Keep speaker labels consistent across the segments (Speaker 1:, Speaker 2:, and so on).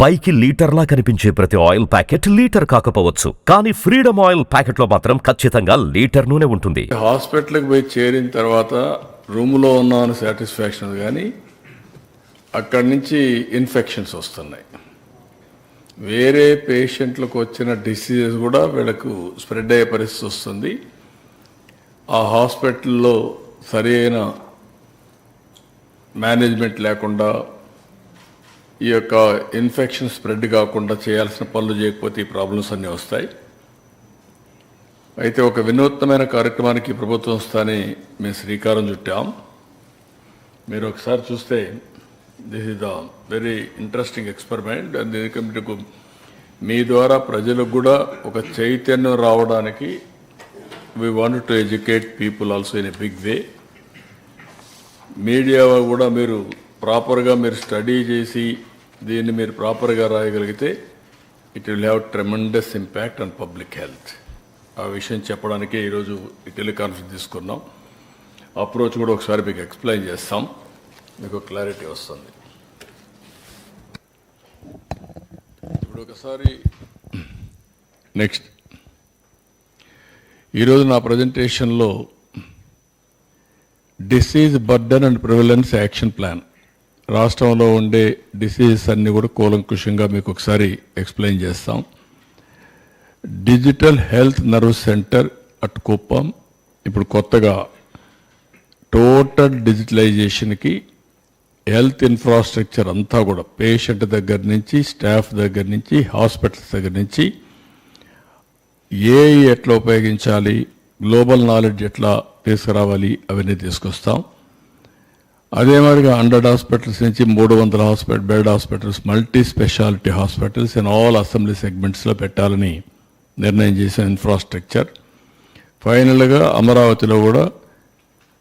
Speaker 1: పైకి లీటర్లా కనిపించే ప్రతి ఆయిల్ ప్యాకెట్ లీటర్ కాకపోవచ్చు. కానీ ఫ్రీడమ్ ఆయిల్ ప్యాకెట్లో మాత్రం ఖచ్చితంగా లీటర్ నూనె ఉంటుంది
Speaker 2: హాస్పిటల్కి పోయి చేరిన తర్వాత రూమ్లో ఉన్నామని సాటిస్ఫాక్షన్ కానీ అక్కడి నుంచి ఇన్ఫెక్షన్స్ వస్తున్నాయి. వేరే పేషెంట్లకు వచ్చిన డిసీజెస్ కూడా వీళ్ళకు స్ప్రెడ్ అయ్యే పరిస్థితి వస్తుంది. ఆ హాస్పిటల్లో సరైన మేనేజ్మెంట్ లేకుండా ఈ యొక్క ఇన్ఫెక్షన్ స్ప్రెడ్ కాకుండా చేయాల్సిన పనులు చేయకపోతే ఈ ప్రాబ్లమ్స్ అన్నీ వస్తాయి. అయితే ఒక వినూత్నమైన కార్యక్రమానికి ప్రభుత్వం స్థాని మేము శ్రీకారం చుట్టాం. మీరు ఒకసారి చూస్తే this is the very interesting experiment and మీకు మీ ద్వారా ప్రజలకు కూడా ఒక చైతన్యం రావడానికి we want to educate people also in a big way media కూడా మీరు ప్రాపర్గా మీరు స్టడీ చేసి దీన్ని మీరు ప్రాపర్గా రాయగలిగితే it will have tremendous impact on public health ఆ విషయం చెప్పడానికే ఈరోజు ఈ టెలికాన్ఫరెన్స్ తీసుకున్నాం. అప్రోచ్ కూడా ఒకసారి మీకు ఎక్స్ప్లెయిన్ చేస్తాం. మీకు క్లారిటీ వస్తుంది. ఇప్పుడు ఒకసారి నెక్స్ట్. ఈరోజు నా ప్రజెంటేషన్లో disease burden and prevalence action plan రాష్ట్రంలో ఉండే డిసీజెస్ అన్నీ కూడా కూలంకుషంగా మీకు ఒకసారి ఎక్స్ప్లెయిన్ చేస్తాం. Digital health nerve centre at Kuppam ఇప్పుడు కొత్తగా టోటల్ డిజిటలైజేషన్కి హెల్త్ ఇన్ఫ్రాస్ట్రక్చర్ అంతా కూడా పేషెంట్ దగ్గర నుంచి స్టాఫ్ దగ్గర నుంచి హాస్పిటల్స్ దగ్గర నుంచి ఏ ఎట్లా ఉపయోగించాలి గ్లోబల్ నాలెడ్జ్ ఎట్లా తీసుకురావాలి అవన్నీ తీసుకొస్తాం. అదే మాదిరిగా హండ్రెడ్ హాస్పిటల్స్ నుంచి మూడు వందల hospital bed hospitals multi speciality hospitals in all assembly సెగ్మెంట్స్లో పెట్టాలని నిర్ణయం చేసిన ఇన్ఫ్రాస్ట్రక్చర్. ఫైనల్గా అమరావతిలో కూడా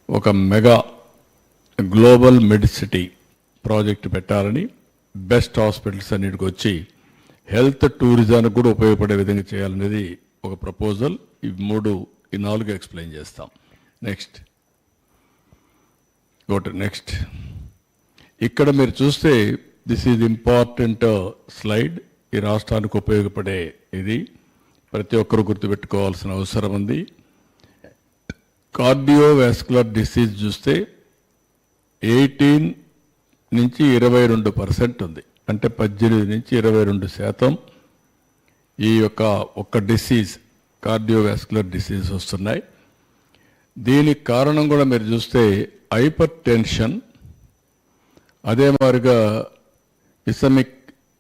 Speaker 2: ఒక మెగా గ్లోబల్ మెడిసిటీ ప్రాజెక్ట్ పెట్టాలని బెస్ట్ హాస్పిటల్స్ అన్నిటికి వచ్చి హెల్త్ టూరిజానికి కూడా ఉపయోగపడే విధంగా చేయాలనేది ఒక ప్రపోజల్. ఈ మూడు ఈ నాలుగు ఎక్స్ప్లెయిన్ చేస్తాం. నెక్స్ట్. గోట్ నెక్స్ట్ ఇక్కడ మీరు చూస్తే దిస్ ఈజ్ ఇంపార్టెంట్ స్లైడ్ ఈ రాష్ట్రానికి ఉపయోగపడే ఇది. ప్రతి ఒక్కరు గుర్తుపెట్టుకోవాల్సిన అవసరం ఉంది. కార్డియోవాస్కులర్ డిసీజ్ చూస్తే ఎయిటీన్ నుంచి ఇరవై రెండు పర్సెంట్ ఉంది. అంటే పద్దెనిమిది నుంచి ఇరవై రెండు శాతం ఈ యొక్క ఒక్క డిసీజ్ కార్డియోవాస్కులర్ డిసీజ్ వస్తున్నాయి. దీనికి కారణం కూడా మీరు చూస్తే హైపర్ టెన్షన్ అదే మాదిరిగా ఇసమిక్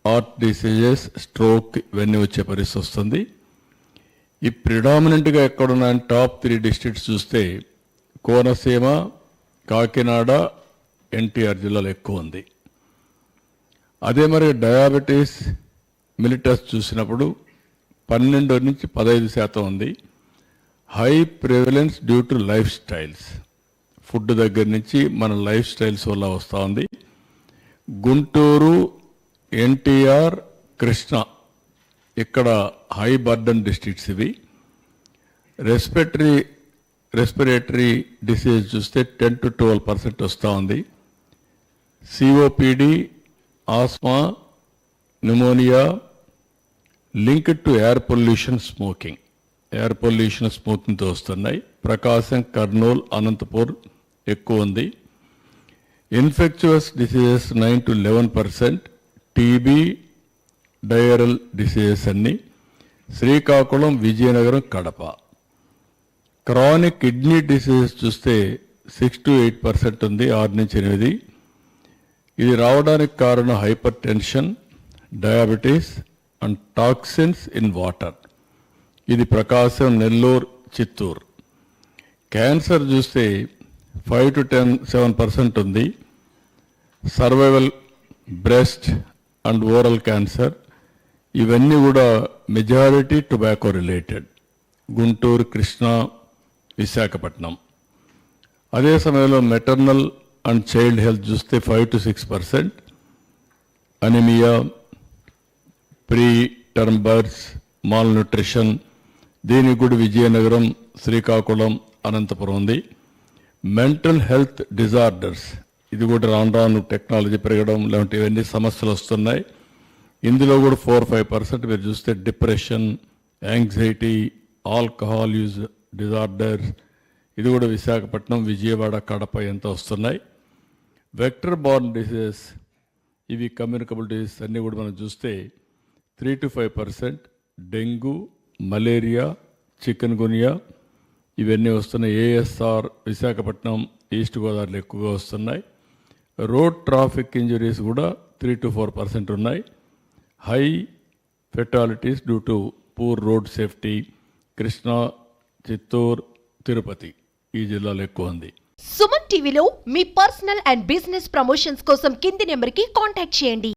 Speaker 2: హార్ట్ డిసీజెస్ స్ట్రోక్ ఇవన్నీ వచ్చే పరిస్థితి వస్తుంది. ఈ ప్రిడామినెంట్గా ఎక్కడున్న టాప్ త్రీ డిస్ట్రిక్ట్స్ చూస్తే కోనసీమ కాకినాడ ఎన్టీఆర్ జిల్లాలో ఎక్కువ ఉంది. అదే మరి డయాబెటీస్ మిలిటస్ చూసినప్పుడు పన్నెండు నుంచి పదహైదు శాతం ఉంది. High prevalence due to lifestyles. Food దగ్గర నుంచి మన లైఫ్ స్టైల్స్ వల్ల వస్తూ ఉంది. గుంటూరు ఎన్టీఆర్ కృష్ణ ఇక్కడ హై బర్డన్ డిస్ట్రిక్ట్స్ ఇవి. రెస్పిరేటరీ రెస్పిరేటరీ డిసీజ్ చూస్తే టెన్ టు ట్వెల్వ్ పర్సెంట్ వస్తూ ఉంది. COPD asthma pneumonia linked to air pollution smoking. Air pollution స్మోకింగ్తో వస్తున్నాయి. ప్రకాశం కర్నూలు అనంతపూర్ ఎక్కువ ఉంది. Infectious diseases nine to eleven percent TB diarrhoeal diseases అన్ని. Srikakulam Vizianagaram Kadapa. Chronic kidney diseases చూస్తే six to eight percent ఉంది ఆరు నుంచి ఎనిమిది. ఇది రావడానికి కారణం hypertension diabetes and toxins in water ఇది ప్రకాశం నెల్లూరు చిత్తూరు. క్యాన్సర్ చూస్తే five to ten seven percent ఉంది. Survival breast and oral cancer ఇవన్నీ కూడా majority tobacco related. Guntur Krishna Visakhapatnam. అదే సమయంలో మెటర్నల్ అండ్ చైల్డ్ హెల్త్ చూస్తే five to six percent. Anaemia preterm births malnutrition దీనికి కూడా విజయనగరం శ్రీకాకుళం అనంతపురం ఉంది. మెంటల్ హెల్త్ డిజార్డర్స్ ఇది కూడా రాను రాను టెక్నాలజీ పెరగడం లాంటి ఇవన్నీ సమస్యలు వస్తున్నాయి. ఇందులో కూడా ఫోర్ ఫైవ్ పర్సెంట్ మీరు చూస్తే depression anxiety alcohol use disorder ఇది కూడా విశాఖపట్నం విజయవాడ కడప ఎంత వస్తున్నాయి. వెక్టర్ బార్న్ డిసీజెస్ ఇవి కమ్యూనికబుల్ డిసీజెస్ అన్నీ కూడా మనం చూస్తే three to five percent dengue malaria chikungunya ఇవన్నీ వస్తున్నాయి. ఏఎస్ఆర్ విశాఖపట్నం ఈస్ట్ గోదావరిలో ఎక్కువగా వస్తున్నాయి. రోడ్ ట్రాఫిక్ ఇంజరీస్ కూడా త్రీ టు ఫోర్ పర్సెంట్ ఉన్నాయి. High fatalities due to poor road safety Krishna Chittoor Tirupati ఈ జిల్లాలో ఎక్కువ ఉంది.
Speaker 3: సుమన్ టీవీలో మీ పర్సనల్ అండ్ బిజినెస్ ప్రమోషన్స్ కోసం కింది నెంబర్కి కాంటాక్ట్ చేయండి.